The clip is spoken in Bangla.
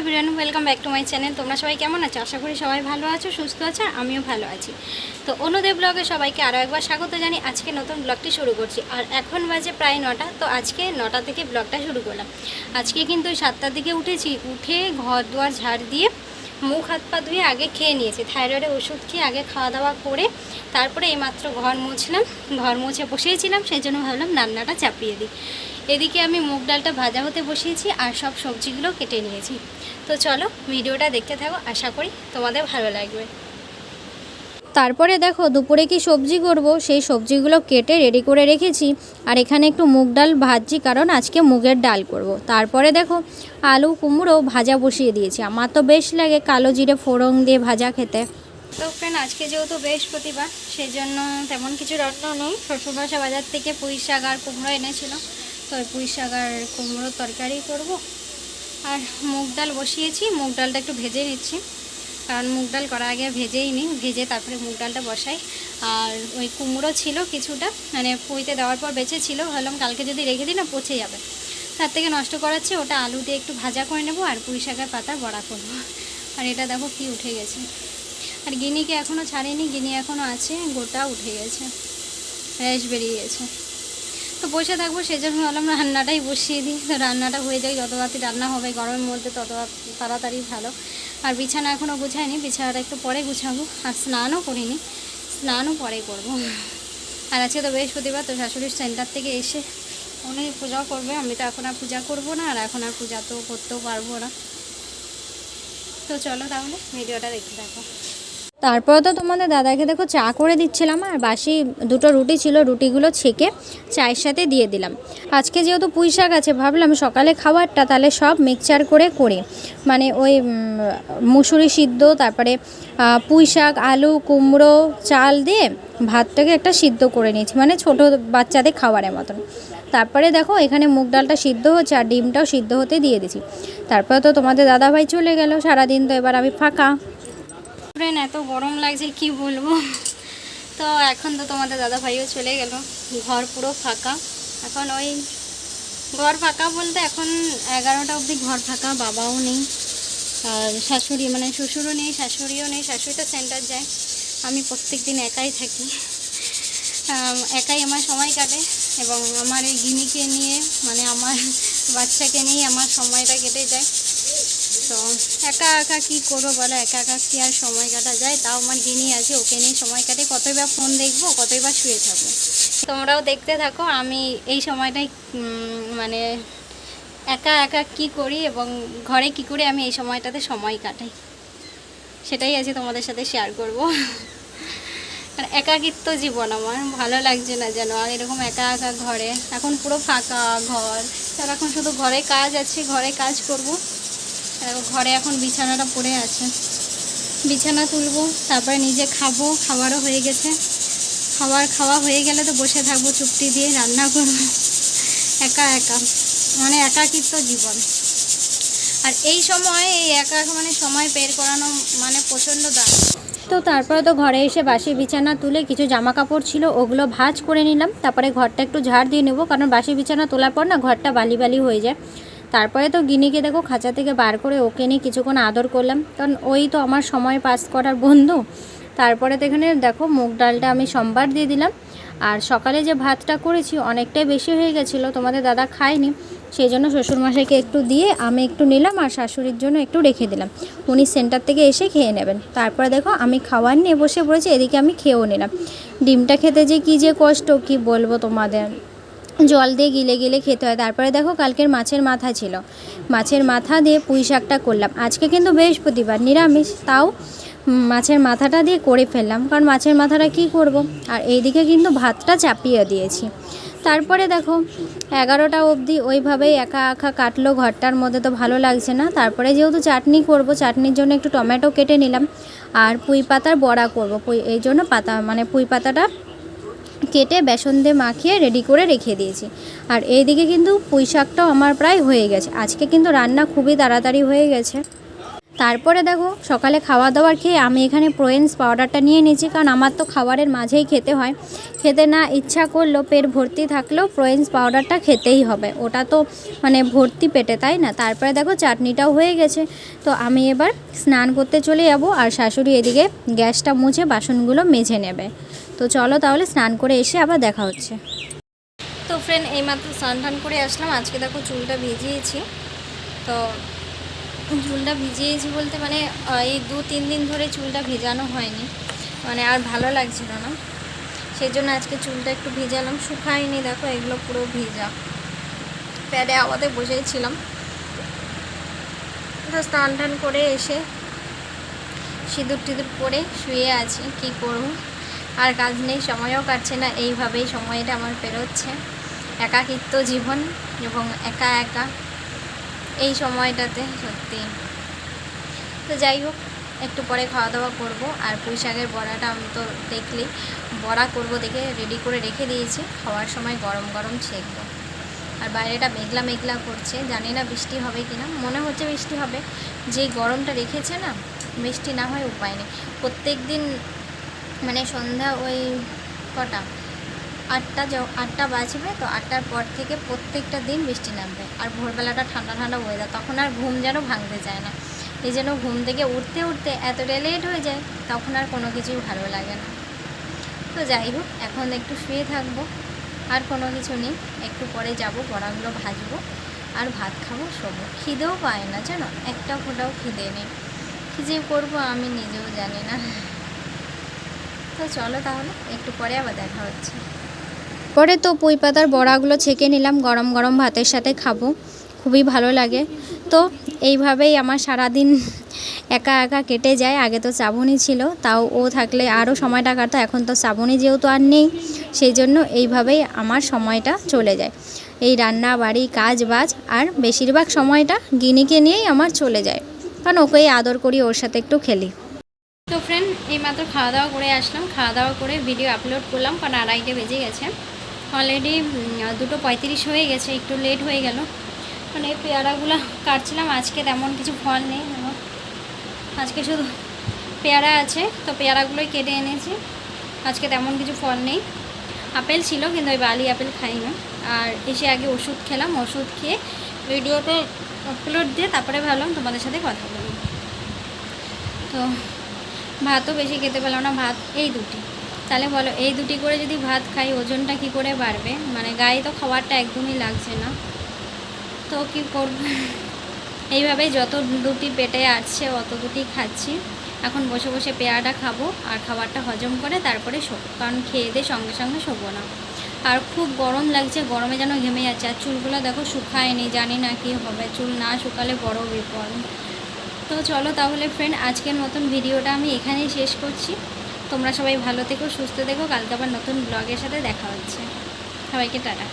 Everyone welcome back to my channel তোমরা সবাই কেমন আছো? আশা করি সবাই ভালো আছো, সুস্থ আছো, আমিও ভালো আছি। তো অন্যদেব ব্লগে সবাইকে আরও একবার স্বাগত জানি। আজকে নতুন ব্লগটি শুরু করছি। আর এখন বাজে প্রায় নটা, তো আজকে নটা থেকে ব্লগটা শুরু করলাম। আজকে কিন্তু সাতটার দিকে উঠেছি। উঠে ঘর দুয়ার ঝাড় দিয়ে মুখ হাত পা ধুয়ে আগে খেয়ে নিয়েছি। থাইরয়েডের ওষুধ খেয়ে আগে খাওয়া দাওয়া করে তারপরে এইমাত্র ঘর মুছলাম। ঘর মুছে বসিয়েছিলাম সেই জন্য ভাবলাম রান্নাটা চাপিয়ে দিই। এদিকে আমি মুগ ডালটা ভাজা হতে বসিয়েছি আর সব সবজিগুলো কেটে নিয়েছি। তো চলো ভিডিওটা দেখতে থাকো, আশা করি তোমাদের ভালো লাগবে। তারপরে দেখো দুপুরে কি সবজি করব, সেই সবজিগুলো কেটে রেডি করে রেখেছি। আর এখানে একটু মুগ ডাল ভাজছি, কারণ আজকে মুগের ডাল করব। তারপরে দেখো আলু কুমড়ো ভাজা বসিয়ে দিয়েছি। আমার তো বেশ লাগে কালো জিরে ফোড়ন দিয়ে ভাজা খেতে। তো ফ্রেন্ড আজকে যেহেতু বৃহস্পতিবার সেই জন্য তেমন কিছু রান্না নেই। শ্বশুরবাসা বাজার থেকে পুঁই শাক আর কুমড়ো এনেছিল। পুঁই শাক আর কুমড়োর তরকারি করব। আর মুগ ডাল বসিয়েছি, মুগ ডালটা একটু ভেজে নিচ্ছি। কারণ মুগ ডাল করার আগে ভেজেই নিই, ভেজে তারপরে মুগ ডালটা বসাই। আর ওই কুমড়ো ছিল কিছুটা মানে পুঁইতে দেওয়ার পর বেঁচে ছিল, ভাবলাম কালকে যদি রেখে দিই না পচে যাবে। তার থেকে নষ্ট করাচ্ছি, ওটা আলু দিয়ে একটু ভাজা করে নেব আর পুঁই শাকের পাতা বড়া করব। আর এটা দেখো কি উঠে গেছে। আর গিনিকে এখনও ছাড়েনি, গিনি এখনও আছে গোটা উঠে গেছে র্যাশ বেরিয়ে গেছে। তো বসে থাকব, সেজন্য ভাবলাম রান্নাটাই বসিয়ে দিই। তো রান্নাটা হয়ে যায় যত তাড়াতাড়ি রান্না হবে গরমের মধ্যে, তত তাড়াতাড়ি ভালো। আর বিছানা এখনও গুছাইনি বিছানাটা একটু পরে গুছাবো। আর স্নানও করিনি, স্নানও পরে করব। আর আজকে তো বৃহস্পতিবার, তো শাশুড়ির সেন্টার থেকে এসে উনি পূজা করবে, আমি তো এখন আর পূজা করব না, আর এখন আর পূজা তো করতেও পারব না। তো চলো তাহলে, ভিডিওটা দেখতে থাকো। তারপর তো তোমাদের দাদাকে দেখো চা করে দিচ্ছিলাম, আর বাসি দুটো রুটি ছিল, রুটিগুলো ছেঁকে চায়ের সাথে দিয়ে দিলাম। আজকে যেহেতু পুঁই শাক আছে, ভাবলাম সকালে খাবারটা তাহলে সব মিক্সচার করে করি। মানে ওই মুসুরি সিদ্ধ, তারপরে পুঁই শাক, আলু, কুমড়ো, চাল দিয়ে ভাতটাকে একটা সিদ্ধ করে নিয়েছি মানে ছোট বাচ্চাদের খাবারের মতন। তারপরে দেখো এখানে মুগ ডালটা সিদ্ধ হচ্ছে, আর ডিমটাও সিদ্ধ হতে দিয়ে দিছি তারপরে তো তোমাদের দাদাভাই চলে গেল, সারাদিন তো এবার আমি ফাঁকা। ফ্রেন্ড এত গরম লাগছে, কি বলব? তো এখন তো তোমাদের দাদা ভাইও চলে গেল। ঘর পুরো ফাঁকা। এখন ওই ঘর ফাঁকা বলতে এখন এগারোটা অবধি ঘর ফাঁকা, বাবাও নেই। আর শাশুড়ি মানে শ্বশুরও নেই, শাশুড়িও নেই, শাশুড়ি তো সেন্টার যায়। আমি প্রত্যেক দিন একাই থাকি। একাই আমার সময় কাটে এবং আমার এই গিনিকে নিয়ে মানে আমার বাচ্চাকে নিয়ে আমার সময়টা কেটে যায়। তো একা একা কি করব বলো? একা একা কি আর সময় কাটা যায়? তাও আমার গিনি আছে, ওকে নিয়ে সময় কাটে। কতই বা ফোন দেখব কতই বা শুয়ে থাকব? তোমরাও দেখতে থাকো, আমি এই সময়টাই মানে একা একা কি করি এবং ঘরে কি করে, আমি এই সময়টাতে সময় কাটাই। সেটাই আছে তোমাদের সাথে শেয়ার করব। আর একাকিত্ব জীবন আমার, ভালো লাগছে না যেন, আর এরকম একা একা ঘরে। এখন পুরো ফাঁকা ঘর তার এখন শুধু ঘরে কাজ আছে, ঘরে কাজ করব। দেখো ঘরে এখন বিছানাটা পড়ে আছে। বিছানা তুলবো, তারপরে নিজে খাব, খাবারও হয়ে গেছে। খাবার খাওয়া হয়ে গেলে তো বসে থাকব, চুপটি দিয়ে রান্না করব। একা একা মানে একাকিত্ব জীবন। আর এই সময়, এই একা মানে সময় বের করানো মানে প্রচণ্ড দাম তো তারপরে তো ঘরে এসে বাসি বিছানা তুলে কিছু জামা কাপড় ছিল, ওগুলো ভাজ করে নিলাম। তারপরে ঘরটা একটু ঝাড় দিয়ে নেব, কারণ বাসি বিছানা তোলার পর না, ঘরটা বালি বালি হয়ে যায়। তারপরে তো গিনিকে দেখো খাঁচা থেকে বার করে ওকে নিয়ে কিছুক্ষণ আদর করলাম। কারণ ওই তো আমার সময় পাস করার বন্ধু। তারপরে তো এখানে দেখো মুগ ডালটা আমি সোমবার দিয়ে দিলাম। আর সকালে যে ভাতটা করেছি অনেকটাই বেশি হয়ে গেছিল, তোমাদের দাদা খায়নি। সেই জন্য শ্বশুরমশাইকে একটু দিয়ে আমি একটু নিলাম আর শাশুড়ির জন্য একটু রেখে দিলাম। উনি সেন্টার থেকে এসে খেয়ে নেবেন। তারপরে দেখো আমি খাওয়ার নিয়ে বসে পড়েছি, এদিকে আমি খেয়েও নিলাম। ডিমটা খেতে যে কী যে কষ্ট, কি বলব তোমাদের? জল দিয়ে গিলে গিলে খেতে হয়। তারপরে দেখো কালকের মাছের মাথা ছিল। মাছের মাথা দিয়ে পুঁই শাকটা করলাম। আজকে কিন্তু বৃহস্পতিবার, নিরামিষ। তাও মাছের মাথাটা দিয়ে করে ফেললাম। কারণ মাছের মাথাটা কি করব? আর এইদিকে কিন্তু ভাতটা চাপিয়ে দিয়েছি। তারপরে দেখো এগারোটা অবধি ওইভাবেই একা একা কাটলো ঘরটার মধ্যে তো ভালো লাগছে না। তারপরে যেহেতু চাটনি করব, চাটনির জন্য একটু টমেটো কেটে নিলাম। আর পুঁই পাতার বড়া করব। পুঁই, এই জন্য পাতা মানে পুঁই পাতাটা কেটে বেসন দিয়ে মাখিয়ে রেডি করে রেখে দিয়েছি। আর এইদিকে কিন্তু পুঁই শাকটাও আমার প্রায় হয়ে গেছে। আজকে কিন্তু রান্না খুবই তাড়াতাড়ি হয়ে গেছে। তারপরে দেখো, সকালে খাওয়া দাওয়ার খেয়ে আমি এখানে প্রোয়েন্স পাউডারটা নিয়ে নিয়েছি, কারণ আমার তো খাবারের মাঝেই খেতে হয়। খেতে না ইচ্ছা করলেও পেট ভর্তি থাকলেও প্রোয়েন্স পাউডারটা খেতেই হবে। ওটা তো মানে ভর্তি পেটে, তাই না? তারপরে দেখো, চাটনিটাও হয়ে গেছে। তো আমি এবার স্নান করতে চলে যাব, আর শাশুড়ি এদিকে গ্যাসটা মুছে বাসনগুলো মেজে নেবে। তো চলো তাহলে স্নান করে এসে আবার দেখা হচ্ছে। তো ফ্রেন্ড এইমাত্র স্নান টান করে আসলাম। আজকে দেখো চুলটা ভিজিয়েছি। তো চুলটা ভিজিয়েছি বলতে মানে এই দু তিন দিন ধরে চুলটা ভেজানো হয়নি। মানে আর ভালো লাগছিল না। সেই জন্য আজকে চুলটা একটু ভিজালাম। শুকায়নি, দেখো এগুলো পুরো ভিজা। প্যাডে আওয়াতে বসেছিলাম। স্নান টান করে এসে সিঁদুর টিঁদুর পরে শুয়ে আছি। কি করব? আর কাজ নেই, সময়ও কাটছে না। এইভাবেই সময়টা আমার পেরোচ্ছে। একাকিত্ব জীবন এবং একা একা এই সময়টাতে সত্যি। তো যাই হোক, একটু পরে খাওয়া দাওয়া করব। আর পুঁই শাকের বড়াটা আমি তো দেখলি, বড়া করব দেখে রেডি করে রেখে দিয়েছি। খাওয়ার সময় গরম গরম ছেঁকবো। আর বাইরেটা মেঘলা মেঘলা করছে, জানি না বৃষ্টি হবে কি না মনে হচ্ছে বৃষ্টি হবে। যেই গরমটা রেখেছে না, বৃষ্টি না হয় উপায় নেই। প্রত্যেক দিন মানে সন্ধ্যা ওই কটা? আটটা য- আটটা বাজবে তো আটটার পর থেকে প্রত্যেকটা দিন বৃষ্টি নামবে। আর ভোরবেলাটা ঠান্ডা ঠান্ডা ওয়েদার তখন আর ঘুম যেন ভাঙতে চায় না। এই যেন ঘুম থেকে উঠতে উঠতে এতটা লেট হয়ে যায়, তখন আর কোনো কিছুই ভালো লাগে না। তো যাই হোক, এখন একটু শুয়ে থাকব, আর কোনো কিছু নেই। একটু পরে যাব, বড়াগুলো ভাজবো, আর ভাত খাব, শোবো। খিদেও পায় না, জানো? একটা ফোটাও খিদে নেই। কী করব আমি নিজেও জানি না। তো চলো তাহলে, একটু পরে আবার দেখা হচ্ছে। পরে তো পুঁই পাতার বড়াগুলো ছেঁকে নিলাম, গরম গরম ভাতের সাথে খাব। খুবই ভালো লাগে। তো এইভাবেই আমার সারাদিন একা একা কেটে যায়। আগে তো শ্রাবণী ছিল, তাও ও থাকলে আরও সময়টা কাটতো। এখন তো শ্রাবণী যেহেতু আর নেই, সেই জন্য এইভাবেই আমার সময়টা চলে যায়। এই রান্না, বাড়ি, কাজ, বাজ, আর বেশিরভাগ সময়টা গিনিকে নিয়েই আমার চলে যায়। কারণ ওকেই আদর করি, ওর সাথে একটু খেলি। তো ফ্রেন্ড এইমাত্র খাওয়া দাওয়া করে আসলাম। খাওয়া দাওয়া করে ভিডিও আপলোড করলাম, কারণ আড়াইটে বেজে গেছে। অলরেডি দুটো পঁয়ত্রিশ হয়ে গেছে, একটু লেট হয়ে গেল। মানে পেয়ারাগুলো কাটছিলাম, আজকে তেমন কিছু ফল নেই। আজকে শুধু পেয়ারা আছে, তো পেয়ারাগুলোই কেটে এনেছি। আজকে তেমন কিছু ফল নেই। আপেল ছিল, কিন্তু ওই বালি আপেল খাই না আর এসে আগে ওষুধ খেলাম, ওষুধ খেয়ে ভিডিওতে আপলোড দিয়ে তারপরে ভাবলাম তোমাদের সাথে কথা বলি। তো ভাতও বেশি খেতে পেলাম না, ভাত এই দুটি। তাহলে বলো, এই দুটি করে যদি ভাত খাই, ওজনটা কি করে বাড়বে? মানে গায়ে তো খাবারটা একদমই লাগছে না। তো কি করব? এইভাবেই যত দুটি পেটে আসছে অত দুটি খাচ্ছি। এখন বসে বসে পেয়ারাটা খাব, আর খাবারটা হজম করে তারপরে শোবো। কারণ খেয়ে দিয়ে সঙ্গে সঙ্গে শোবো না। আর খুব গরম লাগছে, গরমে যেন ঘেমে যাচ্ছে। আর চুলগুলো দেখো শুকায়নি, জানি না কি হবে। চুল না শুকালে বড় বিপদ। তো চলো তাহলে ফ্রেন্ড আজকের মতন ভিডিওটা আমি এখানেই শেষ করছি। তোমরা সবাই ভালো থেকো, সুস্থ থেকো, কালকে আবার নতুন ব্লগের সাথে দেখা হচ্ছে। সবাইকে টাটা।